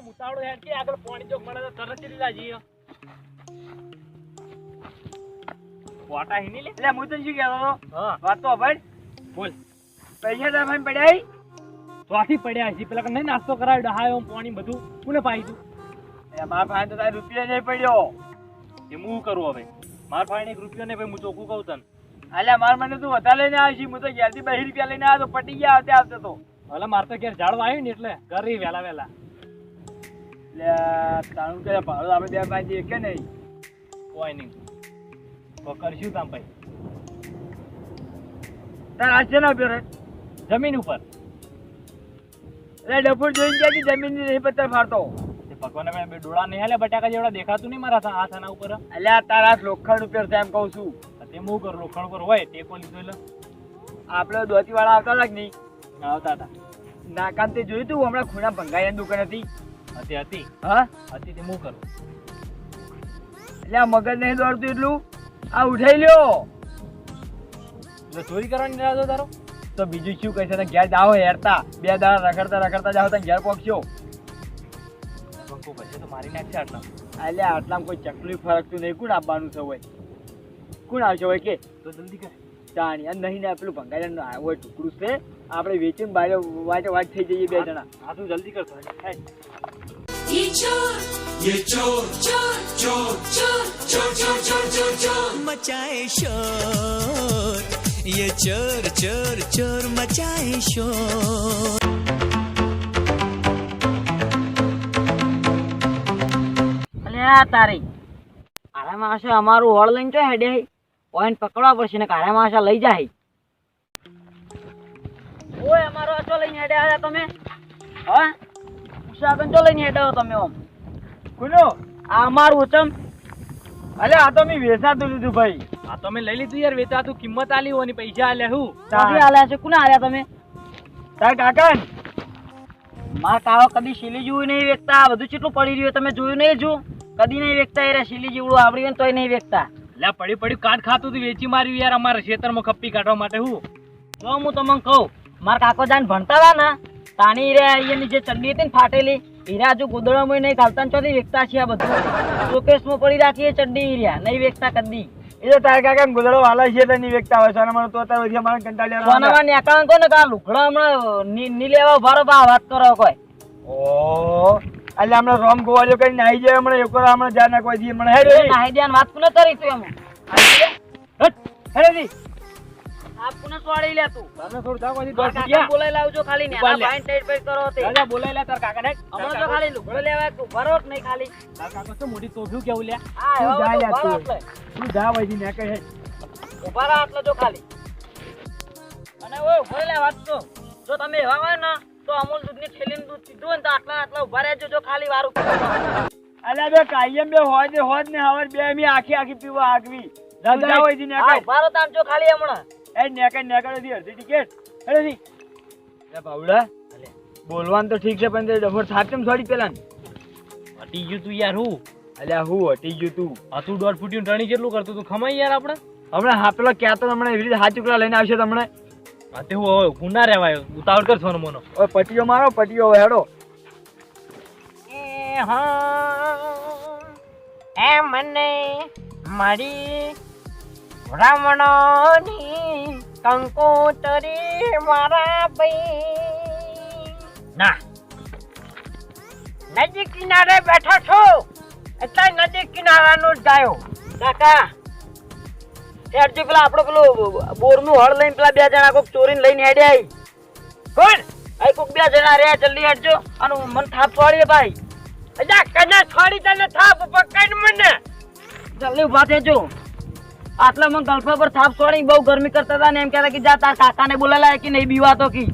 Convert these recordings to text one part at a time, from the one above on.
તો મુતાવળો હેડ કે આગળ પાણી જો મળે તો તરત ચલી જાજી વાટા હિની લે? એટલે હું તને શું કહેતો હતો? વાત તો ભાઈ બોલ. પૈસા તારા ભાઈ પડ્યા ચોથી પડ્યા છે પેલા નહીં નાસ્તો કરાવ્યો ડહાયો પાણી બધું. કોને પાઈ તું? મારા પાસે તો તારે રૂપિયા નહીં પડ્યો. એ હું કરું હવે? માર પાસે એક રૂપિયો નહીં ભાઈ હું ચોખ્ખું કહું તને. અલ્યા માર મને તું વધારે લઈને આવી હું તો ઘેરથી બે રૂપિયા લઈને આવ્યો તો પટી ગયા આવતે આવતે તો. ભલે મારે તો ઘેર ઝાડવા આવ્યું ને એટલે કરી વેલા વેલા એટલે તારું કે ભાડું આપણે બે પાંચ એક કે નહીં. કોઈ નહીં. કરશું કામ ભાઈ. તાર આ છે ને જમીન ઉપર. એટલે ડફોર જોઈને ગયા કે જમીનની પત્તર ફાડતો. તે મેં બે ડોળા નહીં હાલે બટાકા જેવડા દેખાતું નહીં મારા હાથ આના ઉપર. અલ્યા તારા લોખંડ ઉપર છે એમ કહું છું. તે હું કરું લોખંડ ઉપર હોય ટેકો લીધો એટલે? આપણે દોતી વાળા આવતા લાગ નહીં? આવતા હતા. નાકાંતે જોયું તું હમણાં ખૂણા ભંગાઈ દુકાન હતી. હતી હતી હા? હતી તે હું કરું. એટલે આ મગજ નહીં દોડતું એટલું? આ ઉઠાઈ લ્યો. એટલે ચોરી કરવાની ઈરાદો તારો? તો બીજું શું કહે છે? ને ઘેર જાઓ હેરતા. બે દાડા રખડતા રખડતા જાઓ તને ઘેર પહોંચ્યો પછી તો મારી નાખશે આટલા. એટલે આટલામાં કોઈ ચકલી ફરકતું નહીં. કોણ આપવાનું છે હોય કોણ આવશે હોય કે? તો જલ્દી કરે. ચાણી અને નહીં ને પેલું ભંગાઈ હોય ટુકડું છે. આપણે વેચીને બાજુ વાંચે વાંચ થઈ જઈએ બે જણા. હા તું જલ્દી કરતો ये चोर ये चोर चोर चोर चोर चोर चोर चोर चोर चोर मचाए शोर ये चोर चोर चोर मचाए शोर અલે આ તારી કારા માસે અમારું હોળ લઈને ચો હેડે પોઈન્ટ પકડવા પડશે ને કારા માસે લઈ જાય ઓય અમારો અચો લઈને હેડે આવ્યા તમે હા ઉષાગન ચો લઈને હેડે તમે ઓમ. કોનો? આ અમારું ઉચમ અલે આ તો મેં વેચાતું લીધું ભાઈ. આ તો મેં લઈ લીધું યાર વેચા તું કિંમત આલી હોની પૈસા આલ્યા હું. ક્યાંથી આલ્યા છે કોને આલ્યા તમે? તાર કાકા? માર કાવો કદી શીલી જેવું નહીં વેચતા આ બધું કેટલું પડી રહ્યું તમે જોયું નહીં જો કદી નહીં વેચતા એ શીલી જેવડું આવડી હોય ને તોય નહીં વેચતા. એટલે પડી પડી કાટ ખાતું તું વેચી માર્યું યાર અમારા ખેતરમાં ખપ્પી કાઢવા માટે હું. તો હું તમને કહું મારા કાકો જાન ભણતા હતા ને તાની રે અહીંયાની જે ચડ્ડી હતી ને ફાટેલી હીરા હજુ ગોદડામાં નહીં ઘાલતા ને ચોથી વેચતા છે આ બધું. શોકેસમાં પડી રાખી એ ચડ્ડી હીરા નહીં વેચતા કદી. એ તો તાર કાકા ગુદડો વાલા છે તો નહીં વેચતા હોય સોના મને તો અત્યારે વધી અમારે કંટાળ્યા સોનામાં નેકાણ કોને કા લુગડા હમણાં ની ની લેવા ભારો ભા વાત કરો કોઈ. ઓ એટલે હમણાં રોમ ગોવાળીઓ કઈ નાઈ જાય હમણાં એક હમણાં જાર નાખવા જઈએ હમણાં. હેડ નાઈ દે વાત કોને કરી તું એમ. હટ, હેડ રી. આ કોને સોડી લે તું. તને થોડું જાગવા દી, મારા દોઢ બોલાઈ લાવજો ખાલી ને. ઊભા ભાઈ ટાઈટ પેટ કરો તે રાજા બોલાય લે તાર કાકા ને હમણાં તો ખાલી લુગડો લેવા તું. ભરો જ નહીં ખાલી. તાર કાકો શું મોટી તોફ્યું કેવું લે? હા તું હવે જા તો યાર ઊભા રહો તું. તું જા વહીથી ને કહે. ઊભા રહો એટલે જો ખાલી. અને ઓય ઊભો લે વાત તો જો તમે એવા હોય ને તો અમૂલ દૂધની થેલીનું દૂધ પીધું ને તો આટલા આટલા ઊભા રહેજો જો ખાલી વારું અલ્યા બે કાયમ બે હોજ ને હોજ ને હવાર બે મી આખી આખી પીવા આગવી. દાદા ને ઊભા રહો જો ખાલી હમણાં. એ નેકર નેકર હતી અડધી ટિકિટ હેડ રી. એ બાવડા બોલવાનું તો ઠીક છે પણ તે ડફોર થાપ કેમ થોડી પેલા હટી ગયું તું યાર હું. અલ્યા હું હટી ગયું તું. આ તું દોઢ ફૂટ્યું ટણી કેટલું કરતું તું? ખમાઈ યાર આપણે. હમણાં હા પેલો ક્યાં તો હમણાં એવી રીતે હાથ ચુકડા લઈને આવશે તમને. હા તે હું હવે ગુના રહેવાય. ઉતાવળ કર સોનો મોનો. ઓય પટીઓ મારો પટીઓ હેડો. એ હા એ મને મારી રમણોની કંકોતરી મારા ભાઈ. ના. નજીક કિનારે બેઠો છો. એટલે નજીક કિનારાનો જ ગાયો કાકા હેડજી પેલા આપણો પેલું બોરનું હળ લઈને પેલા બે જણા કોઈક ચોરીને લઈને હેડે આવી કોણ? અહીં કોક બે જણા રહ્યા જલ્દી હેડજો. અને મને થાપ છોડીએ ભાઈ. અજા કને છોડી તને થાપ પકડ મને? જલ્દી ઊભા થેજો આટલા મને ગલ્ફા પર થાપ છોડી બહુ ગરમી કરતા હતા ને એમ કહેતા કે જા તાર કાકાને બોલાયેલા કે નહીં બીવાતો કી.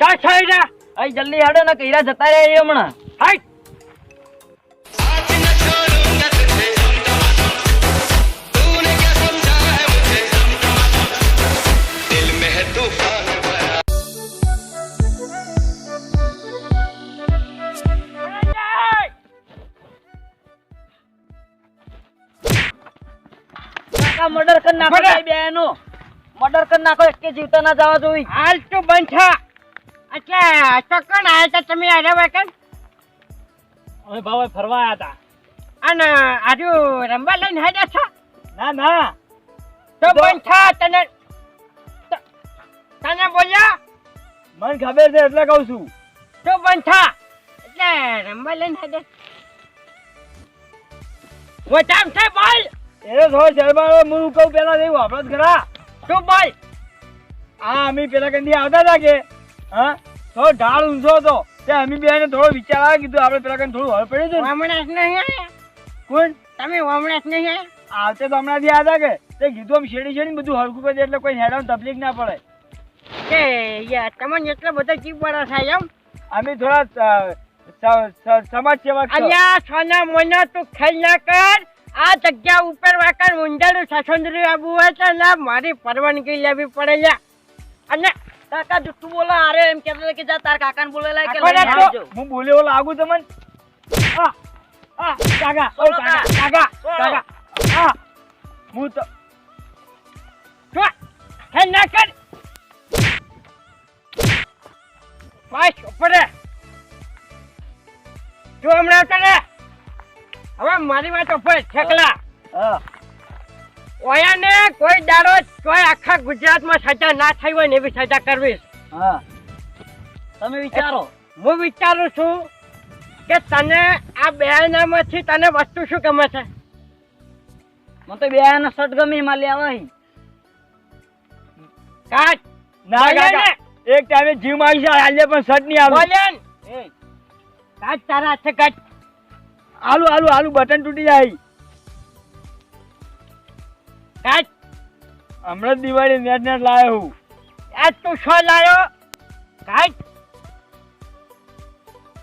કા છોડી જા. અહીં જલ્દી હડો ને કઈરા જતા રહ્યા એ હમણાં. હાઈટ કાકા મર્ડર કરી નાખો? બે બેનો મર્ડર કરી નાખો એક કે જીવતા ના જવા જોઈ. હાલ તો બંધ થા. અચ્છા ચોક્કન આયા તા તમે આરે વેકન અમે ભાવ ફરવા આયા હતા. અને આજુ રમવા લઈને હેડ્યા છો? ના ના. તો બંધ થા તને તને બોલ્યા? મન ખબર છે એટલે કહું છું. તો બંધ થા. એટલે રમવા લઈને હેડે વટામ છે બોલ એ થોડો શરમાળો હું કહું પેલા નહીં વાપરો જ ખરા. તું બોલ હા અમે પેલા કંદી આવતા હતા કે? હા? થોડો ઢાળ ઊંચો હતો. તે અમે બેને થોડો વિચાર આવ્યો કીધું આપણે પેલા કંઈ થોડું હળ પડ્યું હતું ને. જ નહીં આયા કોણ? તમે જ નહીં આયા આવતે તો હમણાંથી આવ્યા હતા કે? તે કીધું આમ શેડી શેડી બધું હળકું કરી એટલે કોઈ હેરાન તકલીફ ના પડે. કે યાર તમને એટલા બધા જીવ વાળા થાય એમ? અમે થોડા સમાજ સેવા અલ્યા સોના મોના તું ખેલ ના કર. આ જગ્યા ઉપર વાકર ઊંડાડું સસુંદરી આબુ હોય છે ને મારી પરવાનગી લેવી પડે છે અને કાકા જુઠ્ઠું બોલો અરે એમ કહેતો કે જા તાર કાકાને બોલેલા કે. હું બોલ્યો લાગુ તમને? આ, આ, કાકા ઓ કાકા કાકા. કાકા આ હું તો જો હે ના. કર બસ ઉપર જો હમણાં કરે હવે મારી વાત ઉપર છેકલા ઓયાને કોઈ દાડો કોઈ આખા ગુજરાતમાં સજા ના થઈ હોય ને એવી સજા કરવી. તમે વિચારો. હું વિચારું છું કે તને આ બેનામાંથી તને વસ્તુ શું ગમે છે? મને તો બે ના શર્ટ ગમી માં લેવા. કાચ ના કાકા એક ટાઈમે જીમ આવી છે આજે પણ શર્ટ નહીં આવે. કાચ તારા હાથે કાચ આલુ આલુ આલુ બટન તૂટી જાય. કાચ હમણાં દિવાળી નેટ નેટ લાવ્યો હું. આજ તું છ લાવ્યો કાંઈ?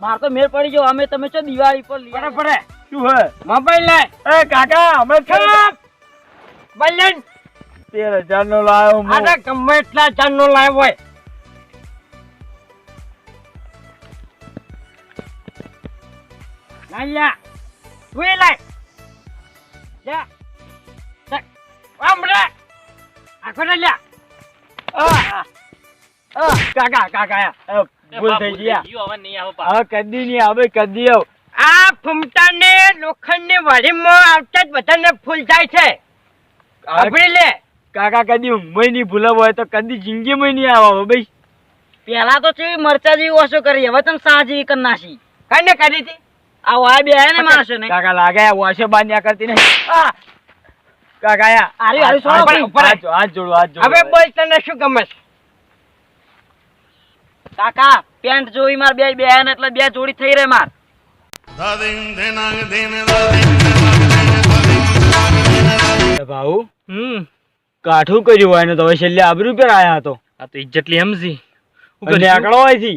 માર તો મેળ પડી ગયો. અમે તમે છો દિવાળી પર લઈ પડે શું હે? મોબાઈલ લે. એ કાકા હમણાં છો. બલ્લન! તેર હજાર નો લાવ્યો આને ગમે એટલા જાનનો લાવ્યો હોય. લાયા તું લાય જા જા. આમ રે આખો ને લ્યા આ, આ, કાકા કાકા ભૂલ થઈ ગયા હવે નહીં આવે પાછો. હવે કદી નહીં આવે કદી આવ આ ફૂમતાને લોખંડની વાડીમાં આવતા જ બધાને ફૂલ જાય છે આપડી લે કાકા કદી ઊંઘમાં નહીં ભૂલાવ હોય તો કદી જિંદગીમાં નહીં આવે ભાઈ પેલા તો ચેવી મરચા જેવી ઓછો કરી હવે તમે સાજી જેવી કઈ ને કરી હતી આ વાય બે ને માણસો ને કાકા લાગે વાશે બાંધ્યા કરતી નહીં. કાકા આ હારી, હારી, હાથ- સોળો હાથ- ઉપર. હાથ જોડો હાથ જોડો હવે બોલ તને શું ગમે છે? કાકા પેન્ટ જોઈ માર બે બે ને એટલે બે જોડી થઈ રહે માર. એ ભાઉ હમ. કાઠું કર્યું હોય ને તો હવે છેલ્લે આબરૂ પર આયા હતો. આ તો ઇજ્જત લી સમજી. અને આકડો હોયથી